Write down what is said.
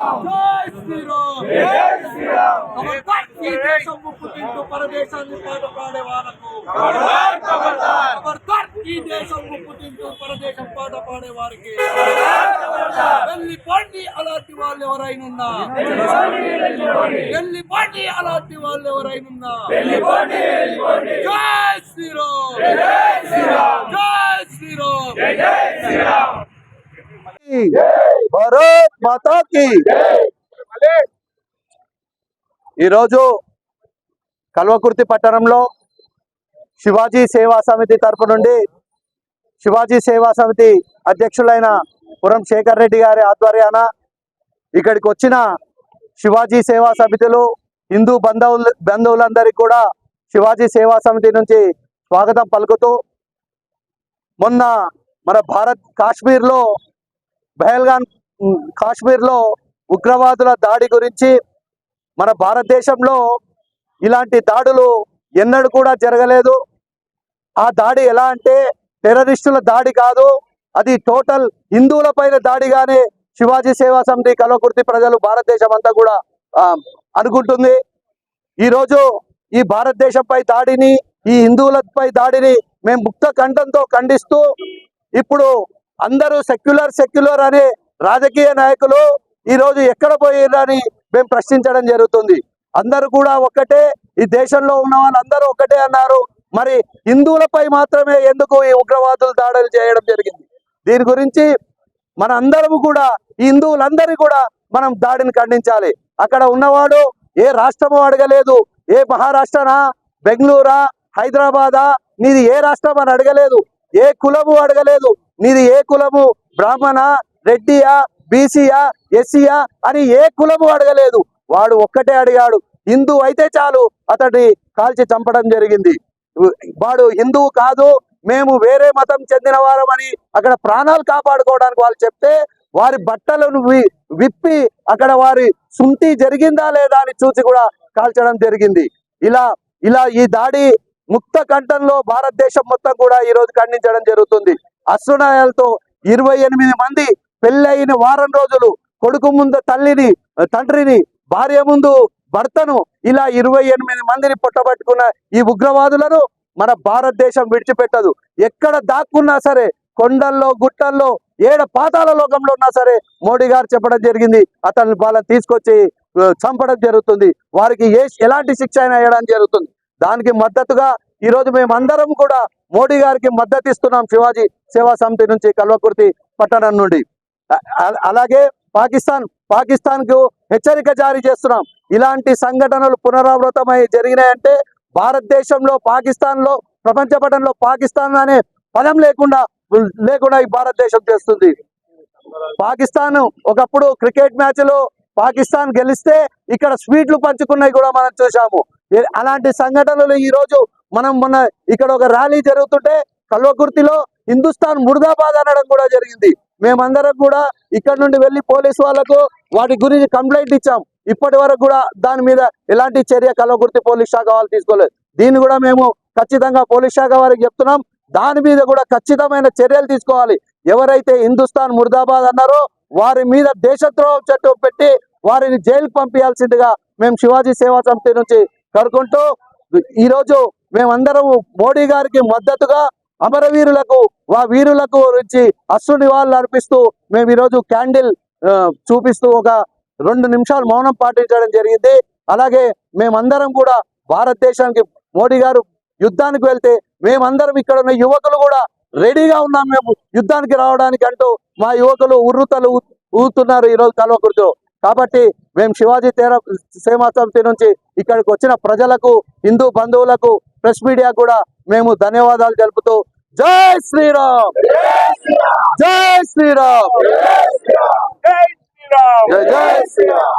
జై శ్రీరామ్. ఈ దేశం ముప్పు తింటూ పరదేశాన్ని పాట పాడే ఈ దేశం ముప్పు తింటూ పరదేశం పాట పాడే వారికి వెళ్ళిపోండి అలాంటి వాళ్ళు ఎవరైనా వెళ్ళిపోండి అలాంటి వాళ్ళు ఎవరైనా జై శ్రీరామ్. జై శ్రీరామ్. భారత్ మాతాకి ఈరోజు కల్వకుర్తి పట్టణంలో శివాజీ సేవా సమితి తరపు నుండి శివాజీ సేవా సమితి అధ్యక్షులైన పురం శేఖర్ రెడ్డి గారి ఆధ్వర్యాన ఇక్కడికి వచ్చిన శివాజీ సేవా సమితిలు హిందూ బంధువులు బంధువులందరికీ కూడా శివాజీ సేవా సమితి నుంచి స్వాగతం పలుకుతూ మొన్న మన భారత్ కాశ్మీర్లో పహల్గాన్ కాశ్మీర్లో ఉగ్రవాదుల దాడి గురించి మన భారతదేశంలో ఇలాంటి దాడులు ఎన్నడూ కూడా జరగలేదు. ఆ దాడి ఎలా అంటే టెర్రరిస్టుల దాడి కాదు అది టోటల్ హిందువుల పైన దాడిగానే శివాజీ సేవా సమితి కలవకుర్తి ప్రజలు భారతదేశం అంతా కూడా అనుకుంటుంది. ఈరోజు ఈ భారతదేశంపై దాడిని ఈ హిందువులపై దాడిని మేము ముక్త కంఠంతో ఖండిస్తూ ఇప్పుడు అందరూ సెక్యులర్ సెక్యులర్ అనే రాజకీయ నాయకులు ఈరోజు ఎక్కడ పోయిరని మేము ప్రశ్నించడం జరుగుతుంది. అందరూ కూడా ఒక్కటే ఈ దేశంలో ఉన్న వాళ్ళందరూ ఒకటే అన్నారు. మరి హిందువులపై మాత్రమే ఎందుకు ఈ ఉగ్రవాదులు దాడులు చేయడం జరిగింది? దీని గురించి మన అందరము కూడా ఈ కూడా మనం దాడిని ఖండించాలి. అక్కడ ఉన్నవాడు ఏ రాష్ట్రము అడగలేదు ఏ మహారాష్ట్రనా బెంగళూరా హైదరాబాదా నీది ఏ రాష్ట్రం అని అడగలేదు ఏ కులము అడగలేదు నీది ఏ కులము? బ్రాహ్మణ రెడ్డియా బీసీయా ఎస్సీయా అని ఏ కులము అడగలేదు. వాడు ఒక్కటే అడిగాడు. హిందూ అయితే చాలు. అతడిని కాల్చి చంపడం జరిగింది. వాడు హిందూ కాదు. మేము వేరే మతం చెందిన వారమని అక్కడ ప్రాణాలు కాపాడుకోవడానికి వాళ్ళు చెప్తే వారి బట్టలను వి- విప్పి అక్కడ వారి సుంటి జరిగిందా లేదా అని చూసి కూడా కాల్చడం జరిగింది. ఇలా ఇలా ఈ దాడి ముక్త కంఠంలో భారతదేశం మొత్తం కూడా ఈరోజు ఖండించడం జరుగుతుంది. అశ్వనాయాలతో ఇరవై ఎనిమిది మంది పెళ్ళైన వారం రోజులు కొడుకు ముందు తల్లిని తండ్రిని భార్య ముందు భర్తను ఇలా ఇరవై ఎనిమిది మందిని పుట్టబట్టుకున్న ఈ ఉగ్రవాదులను మన భారతదేశం విడిచిపెట్టదు. ఎక్కడ దాక్కున్నా సరే కొండల్లో గుట్టల్లో ఏడ పాతాల లోకంలో ఉన్నా సరే మోడీ గారు చెప్పడం జరిగింది. అతన్ని వాళ్ళని తీసుకొచ్చి చంపడం జరుగుతుంది. వారికి ఏ ఎలాంటి శిక్ష అయినా వేయడం జరుగుతుంది. దానికి మద్దతుగా ఈ రోజు మేమందరం కూడా మోడీ గారికి మద్దతు ఇస్తున్నాం శివాజీ సేవా సమితి నుంచి కల్వకుర్తి పట్టణం నుండి. అలాగే పాకిస్తాన్ పాకిస్తాన్కు హెచ్చరిక జారీ చేస్తున్నాం. ఇలాంటి సంఘటనలు పునరావృతమై జరిగినాయంటే భారతదేశంలో పాకిస్తాన్లో ప్రపంచ పటంలో పాకిస్తాన్ అనే పదం లేకుండా లేకుండా ఈ భారతదేశం చేస్తుంది. పాకిస్తాన్ ఒకప్పుడు క్రికెట్ మ్యాచ్లో పాకిస్తాన్ గెలిస్తే ఇక్కడ స్వీట్లు పంచుకున్నాయి కూడా మనం చూసాము అలాంటి సంఘటనలు ఈ రోజు మనం మొన్న ఇక్కడ ఒక ర్యాలీ జరుగుతుంటే కల్వకుర్తిలో హిందుస్థాన్ ముర్దాబాద్ అనడం కూడా జరిగింది. మేమందరం కూడా ఇక్కడ నుండి వెళ్ళి పోలీసు వాళ్ళకు వాటి గురించి కంప్లైంట్ ఇచ్చాం. ఇప్పటి వరకు కూడా దాని మీద ఎలాంటి చర్య కల్వకుర్తి పోలీస్ శాఖ వాళ్ళు తీసుకోలేదు. దీన్ని కూడా మేము ఖచ్చితంగా పోలీస్ శాఖ వారికి చెప్తున్నాం. దాని మీద కూడా ఖచ్చితమైన చర్యలు తీసుకోవాలి. ఎవరైతే హిందుస్థాన్ ముర్దాబాద్ అన్నారో వారి మీద దేశద్రోహం చట్టం పెట్టి వారిని జైలుకు పంపించాల్సిందిగా మేము శివాజీ సేవా సమితి నుంచి కోరుకుంటూ ఈరోజు మేమందరం మోడీ గారికి మద్దతుగా అమరవీరులకు వా వీరులకు గురించి అశ్రు నివాళులు అర్పిస్తూ మేము ఈరోజు క్యాండిల్ చూపిస్తూ ఒక రెండు నిమిషాలు మౌనం పాటించడం జరిగింది. అలాగే మేమందరం కూడా భారతదేశానికి మోడీ గారు యుద్ధానికి వెళ్తే మేమందరం ఇక్కడ ఉన్న యువకులు కూడా రెడీగా ఉన్నాం. మేము యుద్ధానికి రావడానికి అంటూ మా యువకులు ఉర్రుతలు ఊతున్నారు. ఈ రోజు కల్వకుర్తిలో కాబట్టి మేము శివాజీ తేర సేవా సమితి నుంచి ఇక్కడికి వచ్చిన ప్రజలకు హిందూ బంధువులకు ప్రెస్ మీడియా కూడా మేము ధన్యవాదాలు తెలుపుతూ జై శ్రీరామ్! జై శ్రీరామ్! జై జై శ్రీరామ్!